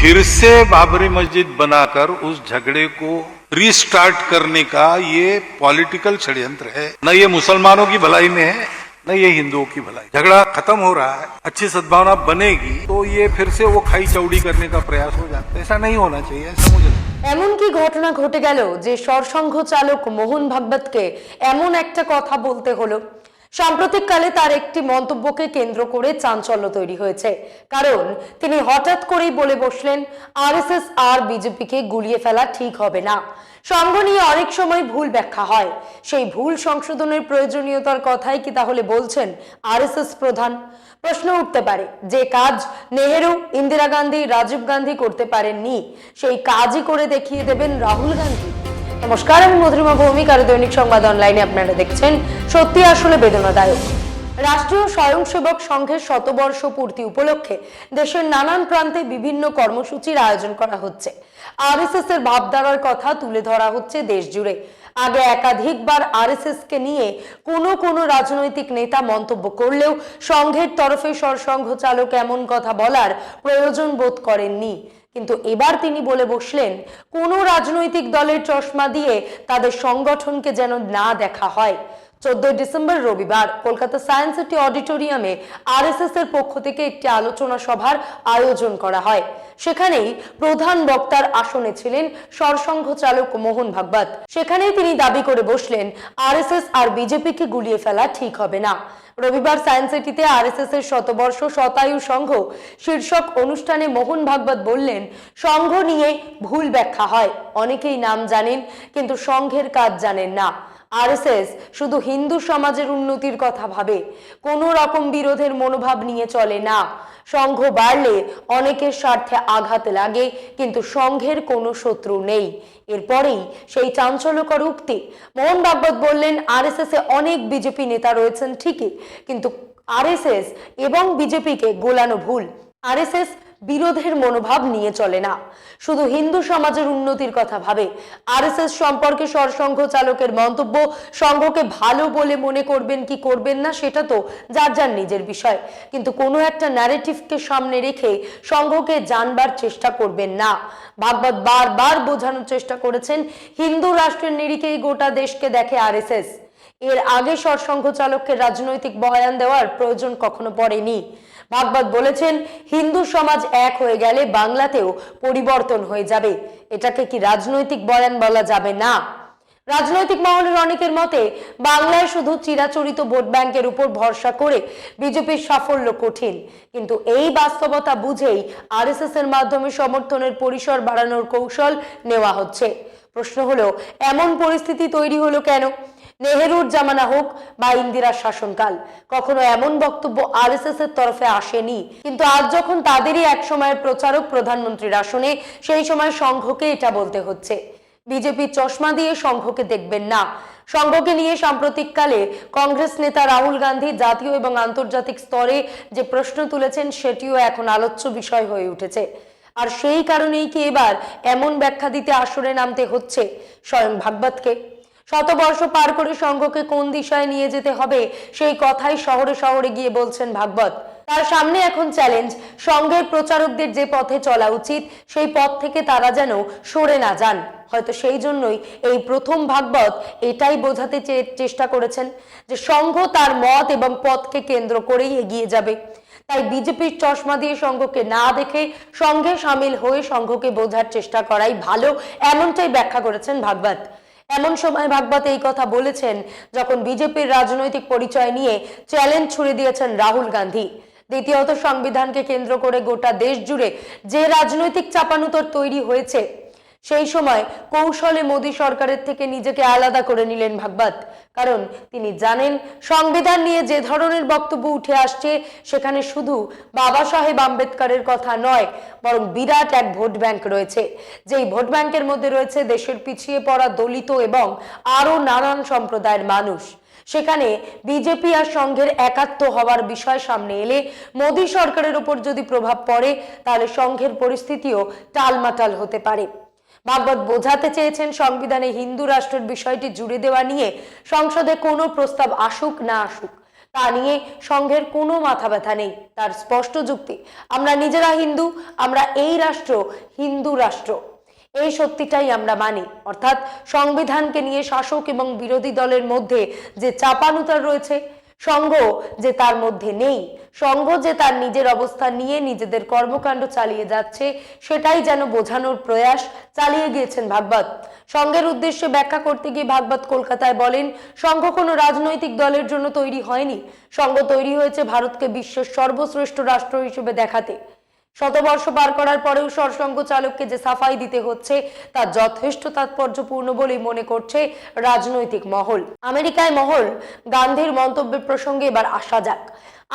फिर से बाबरी मस्जिद बनाकर उस झगड़े को रीस्टार्ट करने का ये पॉलिटिकल षड्यंत्र है न ये मुसलमानों की भलाई में है न ये हिंदुओं की भलाई झगड़ा खत्म हो रहा है अच्छी सद्भावना बनेगी तो ये फिर से वो खाई चौड़ी करने का प्रयास हो जाता है ऐसा नहीं होना चाहिए ऐसा मुझे लगता है। এমন কি ঘটনা ঘটে গেল যে সরসংঘ চালক মোহন ভাগবতকে এমন একটা কথা বলতে হলো সাম্প্রতিককালে তার একটি মন্তব্যকে কেন্দ্র করে চাঞ্চল্য তৈরি হয়েছে। কারণ, তিনি হঠাৎ করেই বলে বসলেন, আরএসএস আর বিজেপিকে গুলিয়ে ফেলা ঠিক হবে না। সঙ্গ নিয়ে অনেক সময় ভুল ব্যাখ্যা হয়। সেই ভুল সংশোধনের প্রয়োজনীয়তার কথাই কি তাহলে বলছেন আরএসএস প্রধান? প্রশ্ন উঠতে পারে, যে কাজ নেহেরু, ইন্দিরা গান্ধী, রাজীব গান্ধী করতে পারেননি, সেই কাজই করে দেখিয়ে দেবেন রাহুল গান্ধী। নমস্কার, আমি মধুরিমা ভৌমিক, আর দৈনিক সংবাদ অনলাইনে আপনারা দেখছেন সত্যি আসলে বেদনাদায়ক। রাষ্ট্রীয় স্বয়ংসেবক সংঘের শতবর্ষ পূর্তি উপলক্ষে দেশের নানান প্রান্তে বিভিন্ন কর্মসূচির আয়োজন করা হচ্ছে। আরএসএস এর ভাবধারার কথা তুলে ধরা হচ্ছে দেশ জুড়ে আগে একাধিকবার আরএসএস কে নিয়ে কোনো কোনো রাজনৈতিক নেতা মন্তব্য করলেও সংঘের তরফে সরসংঘ চালক এমন কথা বলার প্রয়োজন বোধ করেননি। কিন্তু এবার তিনি বলে বসলেন, কোনো রাজনৈতিক দলের চশমা দিয়ে তাদের সংগঠনকে যেন না দেখা হয়। চোদ্দই ডিসেম্বর রবিবার কলকাতা সায়েন্স সিটি অডিটোরিয়ামে আরএসএস এর পক্ষ থেকে একটি আলোচনা সভার আয়োজন করা হয়। সেখানেই প্রধান বক্তার আসনে ছিলেন সরসংঘ চালক মোহন ভাগবত। সেখানেই তিনি দাবি করে বসলেন, আরএসএস আর বিজেপিকে গুলিয়ে ফেলা ঠিক হবে না। রবিবার সায়েন্স সিটিতে আরএসএস এর শতবর্ষ শতায়ু সংঘ শীর্ষক অনুষ্ঠানে মোহন ভাগবত বললেন, সংঘ নিয়ে ভুল ব্যাখ্যা হয়। অনেকেই নাম জানেন, কিন্তু সংঘের কাজ জানেন না। আরএসএস শুধু হিন্দু সমাজের উন্নতির কথা ভাবে। কোনো রকম বিরোধের মনোভাব নিয়ে চলে না। সংঘ বাড়লে অনেকের স্বার্থে আঘাত লাগে, কিন্তু সংঘের কোনো শত্রু নেই। এরপরেই সেই চাঞ্চল্যকর উক্তি। মোহন ভাগবত বললেন, আরএসএস অনেক বিজেপি নেতা রয়েছেন ঠিকই, কিন্তু আরএসএস এবং বিজেপিকে গোলানো ভুল। আরএসএস বিরোধের মনোভাব নিয়ে চলে না। শুধু হিন্দু সমাজের উন্নতির কথা ভাবে। আরএসএস সম্পর্কে সরসংঘ চালকের মন্তব্য সংঘকে ভালো বলে মনে করবেন কি করবেন না সেটা তো যার যার নিজের বিষয়। কিন্তু কোনো একটা ন্যারেটিভকে সামনে রেখে সংঘকে জানবার চেষ্টা করবেন না। ভাগবত বারবার বোঝানোর চেষ্টা করেছেন, হিন্দু রাষ্ট্রের নিরিখেই গোটা দেশকে দেখে আরএসএস। এর আগে সরসংঘ চালককে রাজনৈতিক বয়ান দেওয়ার প্রয়োজন কখনো পড়েনি। ভাগবত বলেছেন, হিন্দু সমাজ এক হয়ে গেলে বাংলাতেও পরিবর্তন হয়ে যাবে। এটাকে কি রাজনৈতিক বয়ান বলা যাবে? না। রাজনৈতিক মহলের অনেকের মতে, বাংলায় শুধু চিরাচরিত ভোট ব্যাংকের উপর ভরসা করে বিজেপির সাফল্য কঠিন। কিন্তু এই বাস্তবতা বুঝেই আরএসএস এর মাধ্যমে সমর্থনের পরিসর বাড়ানোর কৌশল নেওয়া হচ্ছে। প্রশ্ন হলো, এমন পরিস্থিতি তৈরি হলো কেন? নেহেরুর জামানা হোক বা ইন্দিরার শাসনকাল। কখনো এমন বক্তব্য আরএসএস এর তরফে আসেনি। কিন্তু আজ যখন তাদেরই এক সময়ের প্রচারক প্রধানমন্ত্রীর আসনে, সেই সময় সংঘকে এটা বলতে হচ্ছে। বিজেপি চশমা দিয়ে সংঘকে দেখবেন না। সংঘকে নিয়ে সাম্প্রতিককালে কংগ্রেস নেতা রাহুল গান্ধী জাতীয় এবং আন্তর্জাতিক স্তরে যে প্রশ্ন তুলেছেন, সেটিও এখন আলোচ্য বিষয় হয়ে উঠেছে। আর সেই কারণেই কি এবার এমন ব্যাখ্যা দিতে আসরে নামতে হচ্ছে স্বয়ং ভাগবতকে? শতবর্ষ পার করে সংঘকে কোন দিশায় নিয়ে যেতে হবে, সেই কথাই শহরে শহরে গিয়ে বলছেন ভাগবত। তার সামনে এখন চ্যালেঞ্জ সংঘের প্রচারকদের যে পথে চলা উচিত, সেই পথ থেকে তারা যেন সরে না যান। হয়তো সেই জন্যই এই প্রথম ভাগবত এটাই বোঝাতে চেষ্টা করেছেন যে সংঘ তার মত এবং পথকে কেন্দ্র করেই এগিয়ে যাবে। তাই বিজেপির চশমা দিয়ে সংঘকে না দেখে সঙ্গে সামিল হয়ে সংঘকে বোঝার চেষ্টা করাই ভালো, এমনটাই ব্যাখ্যা করেছেন ভাগবত। এমন সময় ভাগবত এই কথা বলেছেন যখন বিজেপির রাজনৈতিক পরিচয় নিয়ে চ্যালেঞ্জ ছুড়ে দিয়েছেন রাহুল গান্ধী। দ্বিতীয়ত সংবিধানকে কেন্দ্র করে গোটা দেশ জুড়ে যে রাজনৈতিক চাপানুতর তৈরি হয়েছে সেই সময় কৌশলে মোদী সরকারের থেকে নিজেকে আলাদা করে নিলেন ভাগবত। কারণ তিনি জানেন, সংবিধান নিয়ে যে ধরনের বক্তব্য উঠে আসছে, সেখানে শুধু বাবা সাহেব আম্বেদকরের কথা নয়, বরং বিরাট এক ভোট ব্যাংক রয়েছে। যেই ভোট ব্যাংকের মধ্যে রয়েছে দেশের পিছিয়ে পড়া দলিত এবং আরও নানান সম্প্রদায়ের মানুষ। সেখানে বিজেপি আর সংঘের একাত্ম হওয়ার বিষয় সামনে এলে মোদী সরকারের উপর যদি প্রভাব পড়ে, তাহলে সংঘের পরিস্থিতিও টালমাটাল হতে পারে। ভাগবত বোঝাতে চেয়েছেন সংবিধানে হিন্দু রাষ্ট্রের বিষয়টি জুড়ে দেওয়া নিয়ে সংসদে কোনো প্রস্তাব আসুক না আসুক, তা নিয়ে সংঘের কোনো মাথা ব্যথা নেই, তার স্পষ্ট যুক্তি। আমরা নিজেরা হিন্দু, আমরা এই রাষ্ট্র হিন্দু রাষ্ট্র। এই সত্যিটাই আমরা মানি। অর্থাৎ সংবিধানকে নিয়ে শাসক এবং বিরোধী দলের মধ্যে যে চাপানুতার রয়েছে সংঘ যে তার মধ্যে নেই সংঘ যে তার নিজের অবস্থান নিয়ে নিজেদের কর্মকাণ্ড চালিয়ে যাচ্ছে, সেটাই যেন বোঝানোর প্রয়াস চালিয়ে গিয়েছেন ভাগবত। সংঘের উদ্দেশ্যে ব্যাখ্যা করতে গিয়ে ভাগবত কলকাতায় বলেন সংঘ কোনো রাজনৈতিক দলের জন্য তৈরি হয়নি। সংঘ তৈরি হয়েছে ভারতকে বিশ্বের সর্বশ্রেষ্ঠ রাষ্ট্র হিসেবে দেখাতে। শতবর্ষ পার করার পরেও সরসংঘ চালককে যে সাফাই দিতে হচ্ছে তা যথেষ্ট তাৎপর্যপূর্ণ বলেই মনে করছে রাজনৈতিক মহল। আমেরিকায় মহল গান্ধীর মন্তব্যের প্রসঙ্গে এবার আসা যাক।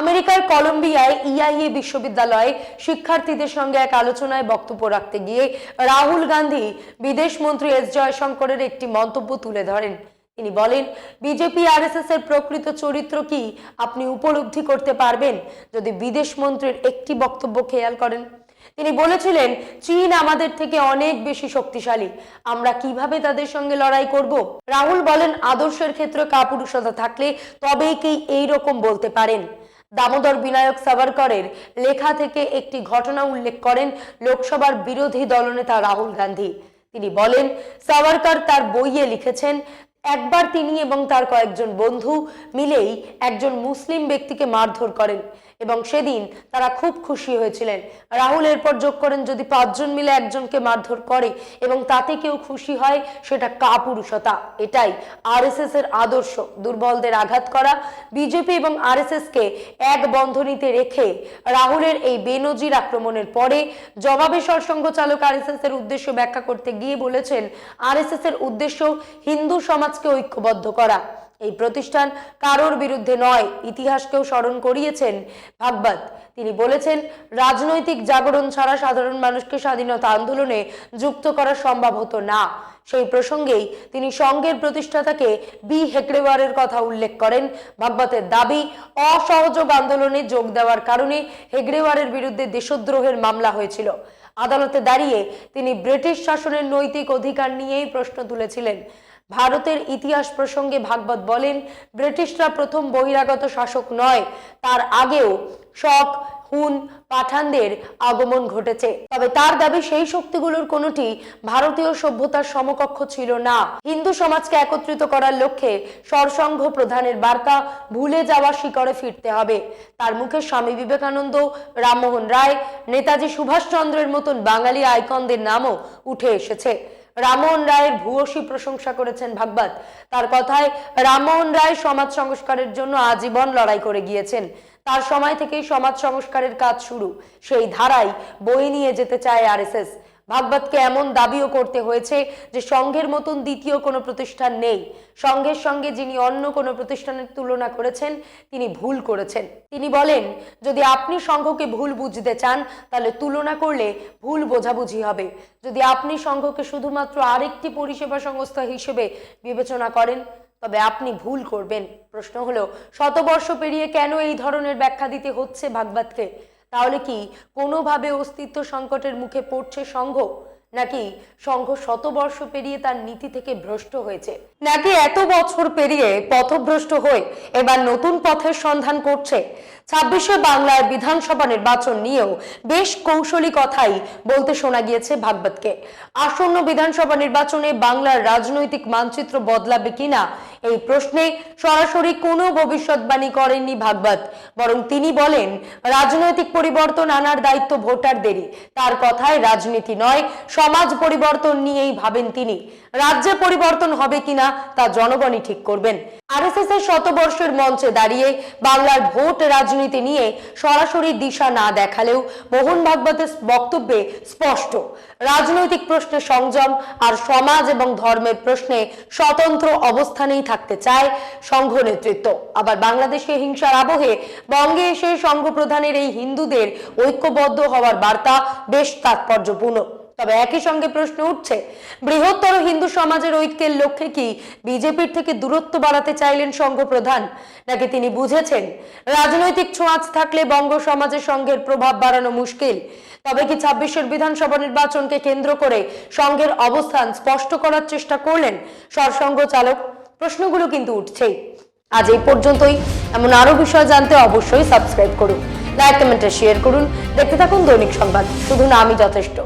আমেরিকার কলম্বিয়ায় ইআইএ বিশ্ববিদ্যালয়ে শিক্ষার্থীদের সঙ্গে এক আলোচনায় বক্তব্য রাখতে গিয়ে রাহুল গান্ধী বিদেশমন্ত্রী এস জয়শঙ্করের একটি মন্তব্য তুলে ধরেন। তিনি বলেন, বিজেপি আরএসএস এর প্রকৃত চরিত্র কি আপনি উপলব্ধি করতে পারবেন? যদি বিদেশ মন্ত্রীর একটি বক্তব্য খেয়াল করেন। তিনি বলেছিলেন, চীন আমাদের থেকে অনেক বেশি শক্তিশালী। আমরা কীভাবে তাদের সঙ্গে লড়াই করব? রাহুল বলেন, আদর্শের ক্ষেত্রে কাপুরুষতা থাকলে তবেই কি এই রকম বলতে পারেন? দামোদর বিনায়ক সাভারকরের লেখা থেকে একটি ঘটনা উল্লেখ করেন লোকসভার বিরোধী দলনেতা রাহুল গান্ধী। তিনি বলেন, সাভারকর তার বইয়ে লিখেছেন একবার তিনি এবং তার কয়েকজন বন্ধু মিলেই একজন মুসলিম ব্যক্তিকে মারধর করেন। এবং সেদিন তারা খুব খুশি হয়েছিলেন। রাহুল এরপর যোগ করেন, যদি পাঁচজন মিলে একজনকে মারধর করে এবং তাতে কেউ খুশি হয়, সেটা কাপুরুষতা। এটাই আরএসএস এর আদর্শ, দুর্বলদের আঘাত করা। বিজেপি এবং আরএসএস কে এক বন্ধনীতে রেখে রাহুলের এই বেনজির আক্রমণের পরে জবাবে সরসংঘ চালক আরএসএস এর উদ্দেশ্য ব্যাখ্যা করতে গিয়ে বলেছেন আরএসএস এর উদ্দেশ্য হিন্দু সমাজকে ঐক্যবদ্ধ করা। এই প্রতিষ্ঠান কারোর বিরুদ্ধে নয়, ইতিহাসকেও স্মরণ করিয়েছেন ভাগবত। তিনি বলেছেন, রাজনৈতিক জাগরণ ছাড়া সাধারণ মানুষকে স্বাধীনতা আন্দোলনে যুক্ত করা সম্ভব হতো না। সেই প্রসঙ্গেই তিনি সংঘের প্রতিষ্ঠাতাকে বি. হেগড়েওয়ারের কথা উল্লেখ করেন। ভাগবতের দাবি, অসহযোগ আন্দোলনে যোগ দেওয়ার কারণে হেগড়েওয়ারের বিরুদ্ধে দেশদ্রোহের মামলা হয়েছিল। আদালতে দাঁড়িয়ে তিনি ব্রিটিশ শাসনের নৈতিক অধিকার নিয়েই প্রশ্ন তুলেছিলেন। ভারতের ইতিহাস প্রসঙ্গে ভাগবত বলেন, ব্রিটিশরা প্রথম বহিরাগত শাসক নয়, তার আগেও শক, হুন, পাঠানদের আগমন ঘটেছে। তবে তার দাবি সেই শক্তিগুলোর কোনোটি ভারতীয় সভ্যতার সমকক্ষ ছিল না। হিন্দু সমাজকে একত্রিত করার লক্ষ্যে সরসংঘ প্রধানের বার্তা ভুলে যাওয়া শিকড়ে ফিরতে হবে। তার মুখে স্বামী বিবেকানন্দ, রামমোহন রায়, নেতাজি সুভাষচন্দ্রের মতন বাঙালি আইকনদের নামও উঠে এসেছে। রামমোহন রায়ের ভূয়সী প্রশংসা করেছেন ভাগবত। তার কথায় রামোহন রায় সমাজ সংস্কারের জন্য আজীবন লড়াই করে গিয়েছেন। তার সময় থেকেই সমাজ সংস্কারের কাজ শুরু। সেই ধারাই বই নিয়ে যেতে চায় আরএসএস। ভাগবতকে এমন দাবিও করতে হয়েছে যে সংঘের মতন দ্বিতীয় কোনো প্রতিষ্ঠান নেই। সংঘের সঙ্গে যিনি অন্য কোনো প্রতিষ্ঠানের তুলনা করেছেন, তিনি ভুল করেছেন। তিনি বলেন, যদি আপনি সংঘকে ভুল বুঝতে চান, তাহলে তুলনা করলে ভুল বোঝাবুঝি হবে। যদি আপনি সংঘকে শুধুমাত্র আরেকটি পরিষেবা সংস্থা হিসেবে বিবেচনা করেন, তবে আপনি ভুল করবেন। প্রশ্ন হলো, শতবর্ষ পেরিয়ে কেন এই ধরনের ব্যাখ্যা দিতে হচ্ছে ভাগবতকে? তাহলে কি কোনোভাবে অস্তিত্ব সংকটের মুখে পড়ছে সংঘ? নাকি সংঘ শতবর্ষ পেরিয়ে তার নীতি থেকে ভ্রষ্ট হয়েছে? নাকি এত বছর পেরিয়ে পথভ্রষ্ট হয়ে এবার নতুন পথের সন্ধান করছে? ছাব্বিশে বাংলার বিধানসভা নির্বাচন নিয়েও বেশ কৌশলী কথাই বলতে শোনা গিয়েছে ভাগবতকে। আসন্ন বিধানসভা নির্বাচনে বাংলার রাজনৈতিক মানচিত্র বদলাবে কিনা এই প্রশ্নে সরাসরি কোনো ভবিষ্যৎবাণী করেননি ভাগবত, বরং তিনি বলেন, রাজনৈতিক পরিবর্তন আনার দায়িত্ব ভোটারদেরই। তার কথায় রাজনীতি নয়, সমাজ পরিবর্তন নিয়েই ভাবেন তিনি। রাজ্যে পরিবর্তন হবে কিনা তা জনগণই ঠিক করবেন। আরএসএস এর শতবর্ষের মঞ্চে দাঁড়িয়ে বাংলার ভোট রাজনীতি নিয়ে সরাসরি দিশা না দেখালেও মোহন ভাগবতের বক্তব্যে স্পষ্ট। রাজনৈতিক প্রশ্নে সংযম আর সমাজ এবং ধর্মের প্রশ্নে স্বতন্ত্র অবস্থানেই থাকতে চায় সংঘ নেতৃত্ব। আবার বাংলাদেশে হিংসার আবহে বঙ্গে এসে সংঘ প্রধানের এই হিন্দুদের ঐক্যবদ্ধ হওয়ার বার্তা বেশ তাৎপর্যপূর্ণ। তবে একই সঙ্গে প্রশ্ন উঠছে, বৃহত্তর হিন্দু সমাজের ঐক্যের লক্ষ্যে কি বিজেপির থেকে দূরত্ব বাড়াতে চাইলেন সংঘ প্রধান নাকি তিনি বুঝেছেন, রাজনৈতিক ছোঁয়াচ থাকলে বঙ্গ সমাজের সংঘের প্রভাব বাড়ানো মুশকিল? তবে কি ছাব্বিশের বিধানসভা নির্বাচনকে কেন্দ্র করে সংঘের অবস্থান স্পষ্ট করার চেষ্টা করলেন সরসংঘ চালক? প্রশ্নগুলো কিন্তু উঠছেই। আজ এই পর্যন্তই। এমন আরও বিষয় জানতে অবশ্যই সাবস্ক্রাইব করুন, লাইক, কমেন্টে শেয়ার করুন। দেখতে থাকুন দৈনিক সংবাদ। শুধু না, আমি যথেষ্ট।